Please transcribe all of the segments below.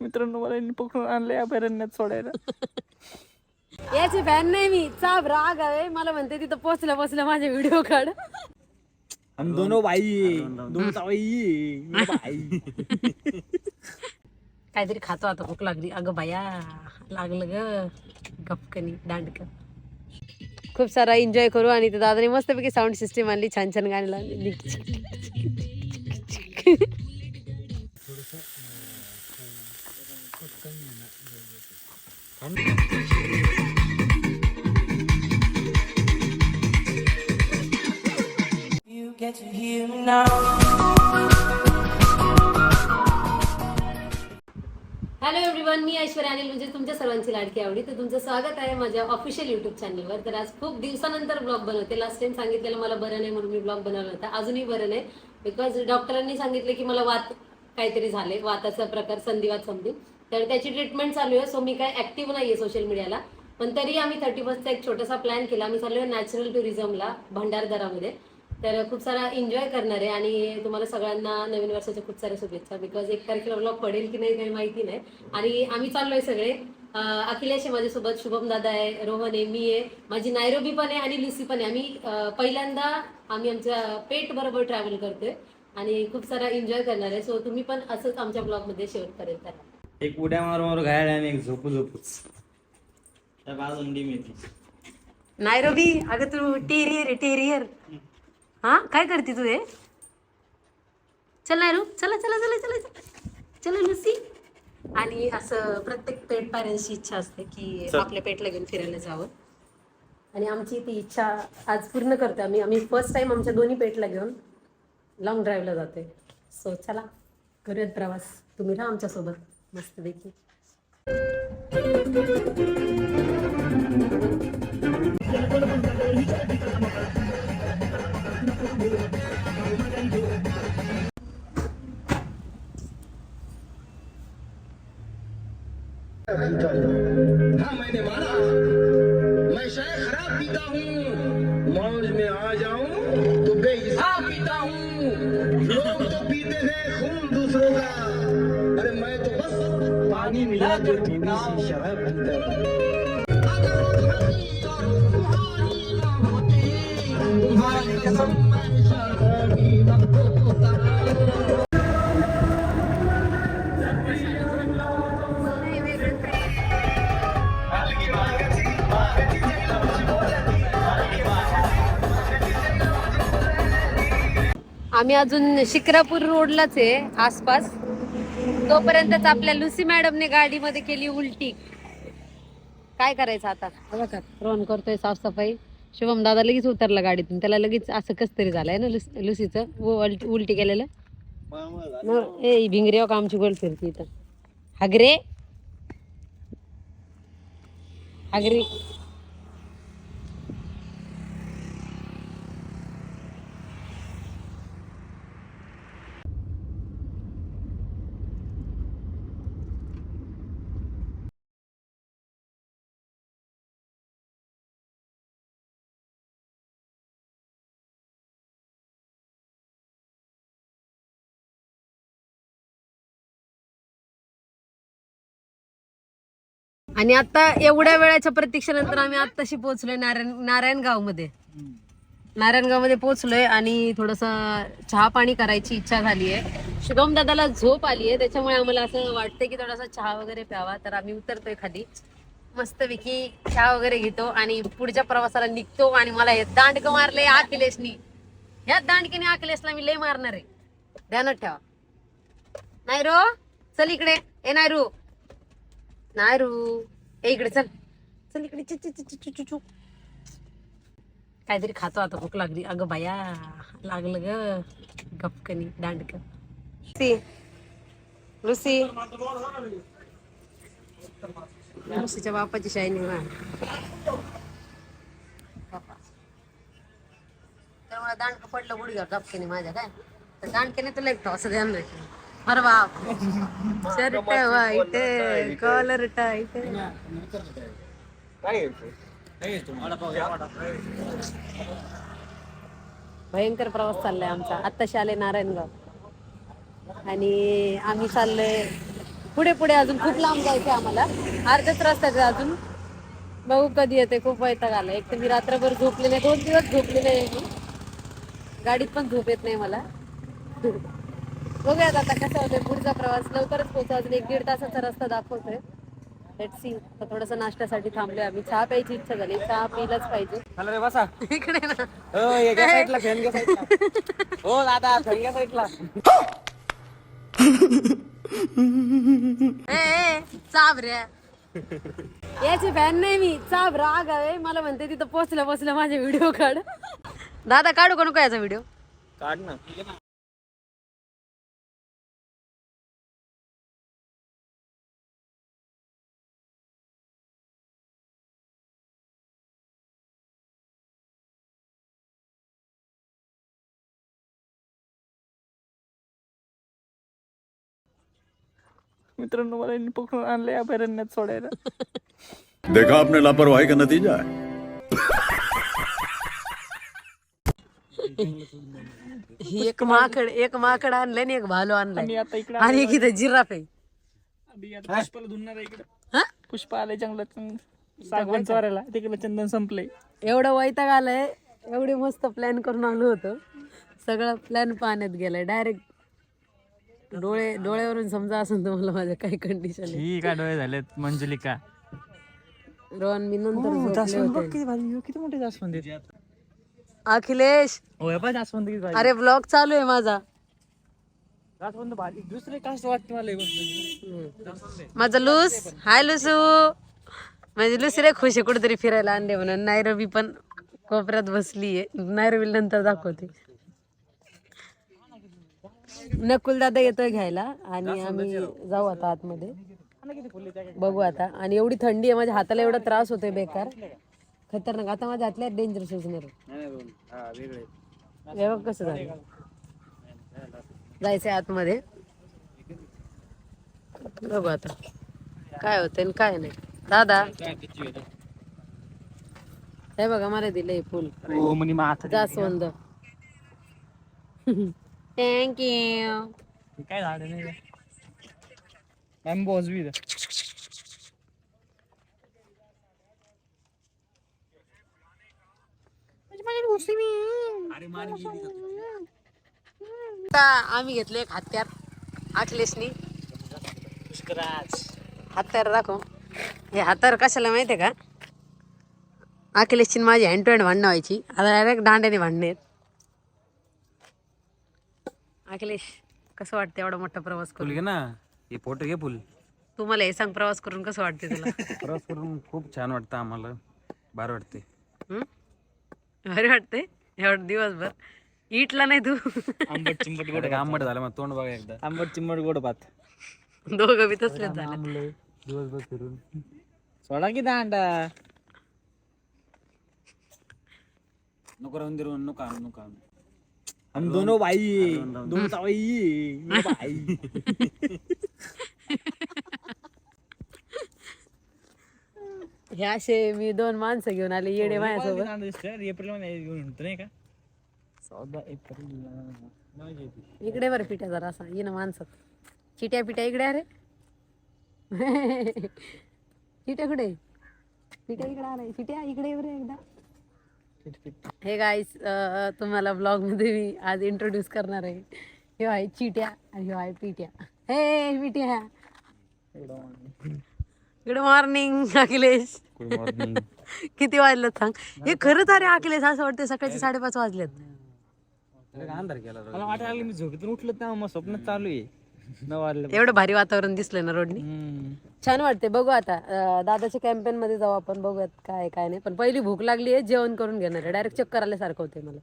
मित्रांनो मला यांनी पकडून आणले अभयारण्यात सोडायला. याची फॅन नाही मी. चाप राग आहे. मला म्हणते तिथं पोचल्या पोचल्या माझे व्हिडिओ काढ. हम दोनों भाई दोनों भाई भाई काहीतरी खातो आता भूक लागली. अगं बाया लागलं ग. गपकनी दांडक खूप सारा एन्जॉय करू आणि ते दादाने मस्तपैकी साऊंड सिस्टीम आणली छान छान गाणी लावली. You get to hear me now. Hello everyone मी ऐश्वर्या अनिल म्हणजे तुमच्या सर्वांची लाडकी आवडी. तर तुमचं स्वागत आहे माझ्या ऑफिशियल युट्यूब चॅनलवर तर आज खूप दिवसानंतर ब्लॉग बनवते. लास्ट टाइम सांगितलेलं मला बरं नाही म्हणून मी ब्लॉग बनवला होता. अजूनही बरं नाही. बिकॉज डॉक्टरांनी सांगितलं की मला वात काहीतरी झाले वाताचा प्रकार संधिवात समजून. तर त्याची ट्रीटमेंट चालू आहे सो मी काय ऍक्टिव्ह नाही आहे सोशल मीडियाला पण तरी आम्ही थर्टी फर्स्टचा एक छोटासा प्लॅन केला. आम्ही चाललो आहे नॅचरल टुरिझमला भंडारदरामध्ये. तर खूप सारा एन्जॉय करणार आहे आणि तुम्हाला सगळ्यांना नवीन वर्षाच्या खूप साऱ्या शुभेच्छा. बिकॉज एक तारखेला ब्लॉग पडेल की नाही काही माहिती नाही. आणि आम्ही चाललोय सगळे. अखिलेश आहे माझ्यासोबत शुभम दादा आहे रोहन आहे मी आहे. माझी नायरोबी पण आहे आणि लुसी पण आहे. आम्ही पहिल्यांदा आम्ही आमच्या पेट बरोबर ट्रॅव्हल करतोय. आणि खूप सारा एन्जॉय करणार आहे. सो तुम्ही पण असंच आमच्या ब्लॉगमध्ये शेवटपर्यंत करा एक उड्या मारून घायला आणि एक झोपू झोपूच. डी मिळते. नायरोबी अगं तू टेरियर टेरियर हा? काय करते तू हे? चल नायरू चला चला चला चला चला. चला लुसी. आणि असं प्रत्येक पेट पॅरेंट्सची इच्छा असते की आपल्या पेटला घेऊन फिरायला जावं. आणि आमची ती इच्छा आज पूर्ण करतो आम्ही. आम्ही फर्स्ट टाइम आमच्या दोन्ही पेटला घेऊन लॉंग ड्राईव्हला जाते. सो चला करूयात प्रवास. तुम्ही राहा आमच्यासोबत. मस्तपैकी. Thank you. पीते हैं खून दूसरों का। अरे मैं तो बस पानी मिला के थोड़ी सी शराब पीता तुम्हारी कसम मैं शराबी मत होता आम्ही अजून शिक्रापूर रोडलाच आहे आसपास. तोपर्यंतच आपल्या लुसी मॅडमने गाडीमध्ये केली उलटी. काय करायचं आता? बघा का रोहन करतोय साफसफाई. शुभम दादा लगेच उतरला गाडीतून. त्याला लगेच असं कस तरी झालंय ना लुस लुसीचं? उलटी उलटी केलेलं? न- ए भिंगरी का आमची गोल फिरती इथं? हगरे? हगरी? आणि आता एवढ्या वेळाच्या प्रतीक्षेनंतर आम्ही आत्ताशी पोहोचलोय नारायण नारायणगावमध्ये नारायणगावमध्ये पोहोचलोय आणि थोडस चहा पाणी करायची इच्छा झाली आहे शुभम दादाला झोप आली आहे त्याच्यामुळे आम्हाला असं वाटतंय की थोडासा चहा वगैरे प्यावा. तर आम्ही उतरतोय खाली. मस्तपैकी चहा वगैरे घेतो आणि पुढच्या प्रवासाला निघतो आणि मला हे दांडक मारले अखिलेशनी. ह्या दांडकीने अखिलेशला मी लय मारणार आहे. ध्यानात ठेवा. नायरो चल इकडे. ए नाही रू नाही रू ए इकडे चल. चल इकडे चु, चु, चु, चु, चु, चु, काहीतरी खातो आता भूक लागली. अगं बाया लागलं ग. गपकनी दांडक सी लुसी लुसीच्या बापाची शायनिंग वा तर मला दांडक पडलं गुडघ्यावर गपकेने माझ्या काय? तर दांडकेने तुला एक असं ध्यान नाही अरे बाप. शर्ट वाईट कॉलर टाईट भयंकर प्रवास चाललाय आमचा. आत्ताशी आले नारायणगाव. आणि आम्ही चाललोय पुढे पुढे अजून खूप लांब जायचं आम्हाला. अर्ध्याच रस्त्यात आहे अजून. बघू कधी येते खूप वैताग आला एक तर मी रात्रभर झोपलेले दोन दिवस झोपलेले आहे मी. गाडीत पण झोप येत नाही मला. बघूयात आता कसं होतंय पुढचा प्रवास. लवकरच पोहोचा. अजून एक दीड तासाचा रस्ता दाखवतोय. लेट सी थोडस नाश्त्यासाठी थांबलोय आम्ही. चहा प्यायची इच्छा झाली. चहा पिलाच पाहिजे. चला रे बसा. इकडे ना. हो हे साईडला साईडला. हो दादा साईडला. ए, ए, चाभ रे. याची फॅन नाही मी. चाभ राग आहे. मला म्हणते तिथं पोचलं पोचलं माझे व्हिडिओ काढ. दादा काढू का नको याचा व्हिडिओ काढ ना. मित्रांनो मला यांनी पकडून आणलंय अभयारण्यात सोडायला. देखा आपने लापरवाही का नतीजा है. एक माकड एक माकड आणलंय आणि एक भालू आणलाय. आणि आता इकडे आणि एक इथं जिराफ आहे. आधी आता पुष्पाला धुणार इकडे. हा? पुष्पा आलंय जंगलात सागवान चोरायला. तिकडे चंदन संपलंय. एवढं वैताग आलंय एवढे मस्त प्लॅन करून आलो होतो. सगळं प्लॅन पाण्यात गेलाय. डायरेक्ट डोळे डोळ्यावरून समजा असं तुम्हाला माझ्या काही कंडिशन आहे ही काय डोळे झालेत मंजुलिका. रोहन मी नंतर झोपले होते. किती भारी किती मोठे जास्वंद आहेत. अखिलेश! हो हे पण जास्वंद किती भारी. अरे ब्लॉग चालू आहे माझा. जास्वंद भारी. दुसरे कास्ट वाटते मला हे गोष्ट. जास्वंद आहे. माझा लूस. हाय लुसू. म्हणजे लुसी रे खुश आहे कुठेतरी फिरायला आणले म्हणून. नायरबी पण कोपऱ्यात बसली आहे नायरबी नंतर दाखवते. नकुल दादा येतोय घ्यायला आणि आम्ही जाऊ आता आतमध्ये. बघू आता. आणि एवढी थंडी आहे माझ्या हाताला एवढा त्रास होतोय बेकार. खतरनाक. आता माझ्या हातल्या डेंजर सुचणार हे बघ कसं झालं. जायचंय आतमध्ये. बघू आता. काय होतंय आणि काय नाही. दादा. हे बघा मला दिलंय फुल. हो जास्वंद. थँक्यू हे काय झाड नाही बॅम्बोज बी आता आम्ही घेतले एक हत्यार. अखिलेशनी हत्यार दाखव. हे हत्यार कशाला माहितीये का? अखिलेशची माझी हँड टू हँड भांडणं व्हायची. आता डायरेक्ट दांड्याने भांडणे आहेत. अखिलेश कसं वाटतं एवढा मोठा प्रवास फुल करून घे ना. हे फोटो घे फुल. तू मला हे सांग प्रवास करून कसं वाटते तुला? प्रवास करून खूप छान वाटतं आम्हाला. बार वाटते? भारी वाटते एवढं दिवसभर. इटला नाही तू? आंबट चिंबट गोड आता आंबट झालं मग तोंड बघा एकदा. आंबट चिंबट गोड भात. दोघं बी तसलेच झाले. दिवसभर फिरून. सोडा की दांडा. नको राहून दे रे, नको आणू, नको आणू. हम दोनों भाई। दोन भाई ये भाई। हे असे मी दोन माणसं घेऊन आले येडे माझ्यासोबत. एप्रिलमध्ये घेऊन होतो नाही का? चौदा एप्रिल इकडे बरं पिठ्या जरा असा ये ना माणसात चिट्या पिट्या इकडे अरे चिट्या कुठे? पिट्या इकडे आलाय चिट्या इकडे ये बरं एकदा. हे गाईस तुम्हाला ब्लॉगमध्ये मी आज इंट्रोड्यूस करणार आहे. हे आहे चिट्या आणि हे आहे पिट्या. हे Pitya. Good morning Akhilesh. Good morning किती वाजलं सांग? हे खरंच अरे अखिलेश असं वाटतं सकाळचे साडेपाच वाजलेत. अंधार केला राव. मला वाटायला मी झोपेतून उठलो तेव्हा मग स्वप्न चालू आहे. एवढं भारी वातावरण दिसलं ना रोडनी? छान वाटते बघू आता. अं, दादाच्या कॅम्पेन मध्ये जाऊ आपण. बघूयात काय काय नाही. पण पहिली भूक लागली आहे जेवण करून घेणार आहे. डायरेक्ट चक्कर आल्यासारखं होते मला.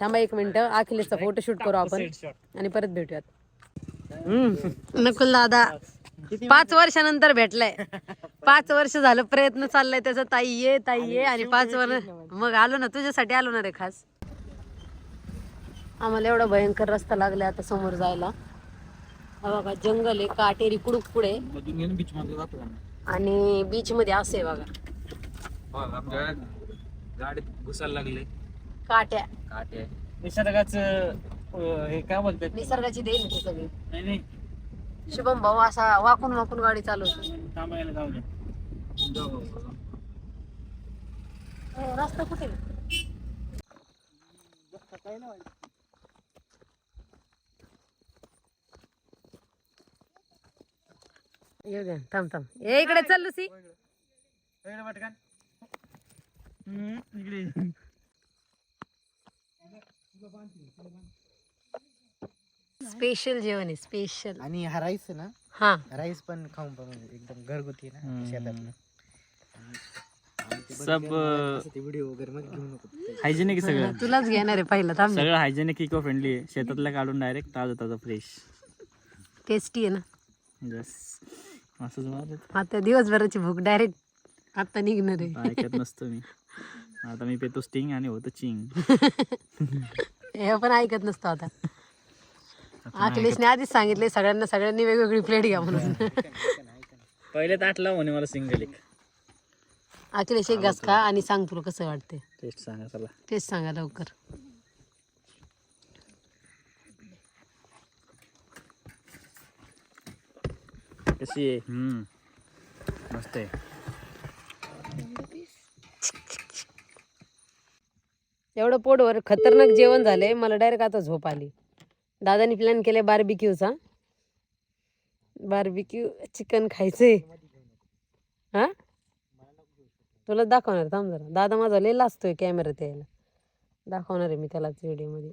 थांबा एक मिनिट. अखिलेशचा फोटो शूट करू आपण. आणि परत भेटूयात. हम्म. नकुल दादा पाच वर्षानंतर भेटलाय. पाच वर्ष झालं प्रयत्न चाललाय त्याचा. ताई ये ताई ये. आणि पाच वर्ष मग आलो ना तुझ्यासाठी आलो ना रे खास. आम्हाला एवढा भयंकर रस्ता लागला आता समोर जायला. हा बघा जंगल आहे काटेरी कुडूक पुढे. बीच मध्ये जातो. आणि बीच मध्ये असे बघा. हो, आमच्या गाडीत घुसायला लागले. काट्या. काटे निसर्गाच हे काय बोलतात? निसर्गाची देण आहे ती सगळी. नाही नाही. शुभम भाऊ असा वाकून वाकून गाडी चालवतो. थांबायला जाऊ रस्ता कुठे येऊ द्या थांब थांब. ए इकडे चल लुसी स्पेशल जेवण आहे स्पेशल. आणि हा राईस आहे ना? हा. राईस पण खाऊन पण म्हणजे एकदम घरगुती ना शेतातलं. सब ते व्हिडिओ वगैरे मध्ये घेऊ नको हायजेनिक सगळं. तुलाच घेणार आहे पहिला थांब. सगळं हायजेनिक इको फ्रेंडली आहे. शेतातलं काढून डायरेक्ट ताजं ताजं फ्रेश टेस्टी आहे ना. जस असंच आता. दिवसभराची भूक डायरेक्ट आता निघणार आहे. ऐकत नसतो मी. आता मी पेतो स्टिंग आणि होतं चिंग हे पण ऐकत नसतो आता. अखिलेशने आधीच सांगितले सगळ्यांना सगळ्यांनी वेगवेगळी प्लेट घ्या म्हणून. पहिले ताटला म्हणे मला सिंगल एक. अखिलेश एक घास खा आणि सांग तुला कसं वाटते टेस्ट सांगा चला तेच सांगा लवकर. कशी आहे हम्म. मस्त आहे एवढं पोटवर खतरनाक जेवण झालंय. मला डायरेक्ट आता झोप आली. दादानी प्लॅन केलाय बार्बिक्यूचा बार्बिक्यू चिकन खायचंय. हा? तुला दाखवणार थांब जरा. दादा माझा लय लाजतोय कॅमेऱ्यात यायला. दाखवणार आहे मी त्यालाच व्हिडिओमध्ये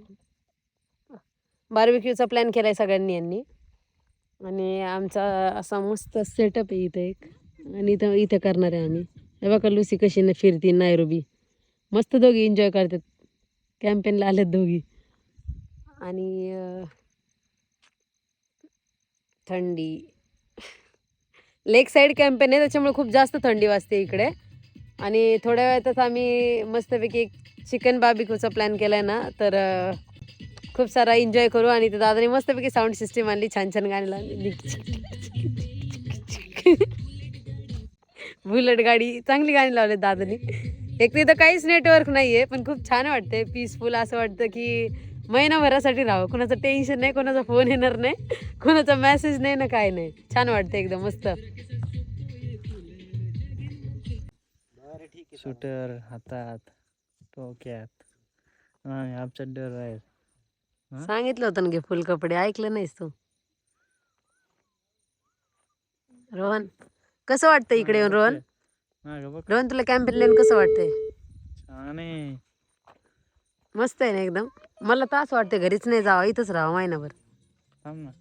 बार्बिक्यूचा प्लॅन केलाय सगळ्यांनी यांनी. आणि आमचा असा मस्त सेटअप आहे इथं एक. आणि इथं इथं करणार आहे आम्ही. हे बघा लुसी कशी ना फिरती नायरोबी मस्त दोघी एन्जॉय करतात. कॅम्पेनला आलेत दोघी. आणि थंडी. लेक साईड कॅम्पेन आहे त्याच्यामुळे खूप जास्त थंडी वाजते इकडे. आणि थोड्या वेळातच आम्ही मस्तपैकी एक चिकन बाबिक्यूचा प्लॅन केला आहे ना तर खूप सारा एन्जॉय करू आणि ते दादाने मस्तपैकी साऊंड सिस्टीम आणली छान छान गाणी लावली बुलेट गाडी चांगली गाणी लावली दादानी. एक तर काहीच नेटवर्क नाही आहे पण खूप छान वाटते पीसफुल असं वाटतं की महिनाभरासाठी राहावं. कोणाचं टेन्शन नाही कोणाचा फोन येणार नाही कोणाचा मेसेज नाही ना काय नाही. छान वाटतं एकदम मस्त. शूटर हातात टोक्यात आमच्या डर आहे सांगितलं होतं ना घे फुल कपडे ऐकलं नाहीस तू. रोहन कसं वाटतं इकडे येऊन रोहन? मागं बघ. रोहन तुला कॅम्पेन लेन कसं वाटतंय? छान आहे. मस्त आहे ना एकदम? मला तर असं वाटतं घरीच नाही जावं इथंच राहावं महिनाभर. थांब ना.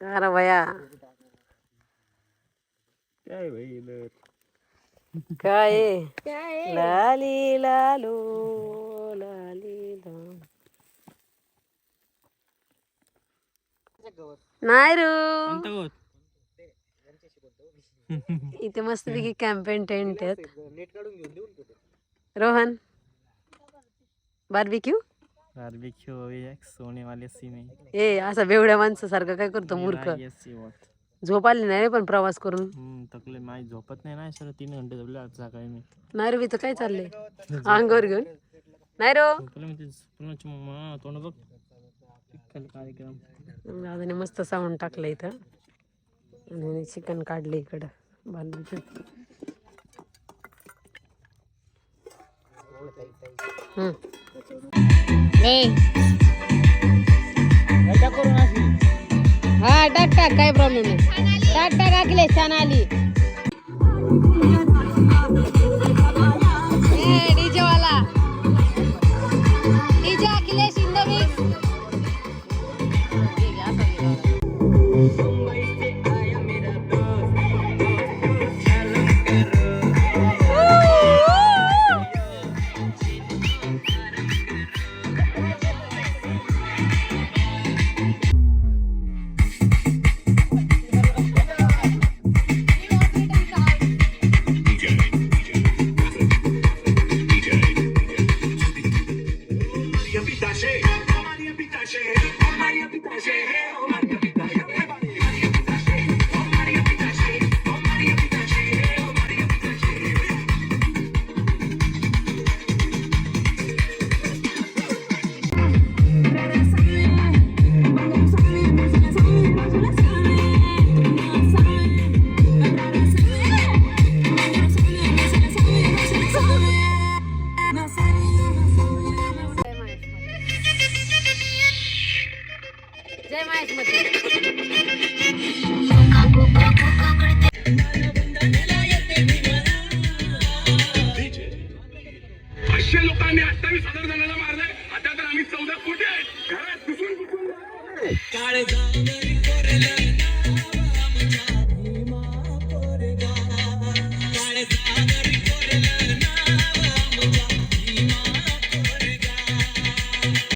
करा भया? काय भाई लर. काय? लाली लालो लाली ला नाही रू? इथे मस्त पैकी कॅम्पेन टेंट आहेत नेट काढून घेऊन देऊ रोहन बार्बिक्यू बार्बिक्यू एक सोने वाले सीमे. ए असा बेवड्या माणसासारखं काय करतो मूर्ख? झोप आली नाही रे पण प्रवास करून. हम्म तकले माझी झोपत नाही ना सर तीन घंटे झोपले आज सकाळी मी. नाही रे इथं काय चाललंय? अंगावर घेऊन. नाही रो. तोंड बघ. पिक्कल कार्यक्रम. दादाने मस्त सावण टाकलं इथं. आणि चिकन काढलं इकडं बांधून. हम्म. हा टाक टाक काय प्रॉब्लेम नाही. टाक टाक आखले छान आली. Maria Pitache, Maria Pitache, Maria Pitache, Maria Pitache. जय महेश मध्ये